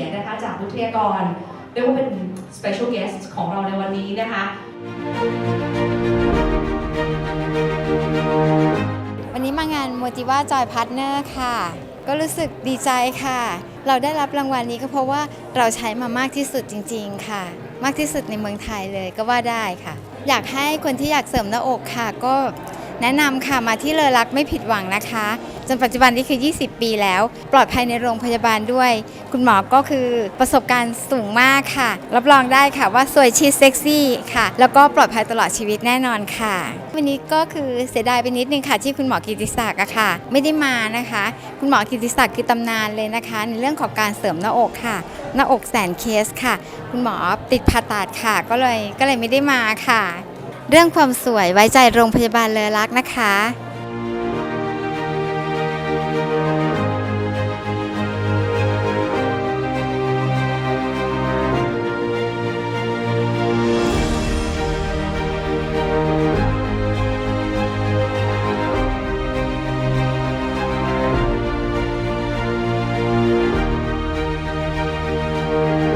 จากรเรียกว่าเป็น special guest ของเราในวันนี้นะคะ วันนี้มางาน Motiva Joy Partner ค่ะ ก็รู้สึกดีใจค่ะ เราได้รับรางวัลนี้ก็เพราะว่าเราใช้มามากที่สุดจริง ๆ ค่ะ มากที่สุดในเมืองไทยเลยก็ว่าได้ค่ะ อยากให้คนที่อยากเสริมหน้าอกค่ะ ก็ แนะนำค่ะมาที่เลอรักไม่ผิดหวังนะคะจนปัจจุบันนี้คือ 20 ปีแล้ว ปลอดภัยในโรงพยาบาลด้วย คุณหมอก็คือประสบการณ์สูงมากค่ะ รับรองได้ค่ะว่าสวยชีสเซ็กซี่ค่ะ แล้วก็ปลอดภัยตลอดชีวิตแน่นอนค่ะ วันนี้ก็คือเสียดายไปนิดนึงค่ะ ที่คุณหมอกิติศักดิ์อะค่ะ ไม่ได้มานะคะ คุณหมอกิติศักดิ์คือตำนานเลยนะคะ ในเรื่องของการเสริมหน้าอกค่ะ หน้าอกแสนเคสค่ะ คุณหมอติดผ่าตัดค่ะ ก็เลยก็เลยไม่ได้มาค่ะ เรื่องความสวยไว้ใจโรงพยาบาลเลอรักนะคะ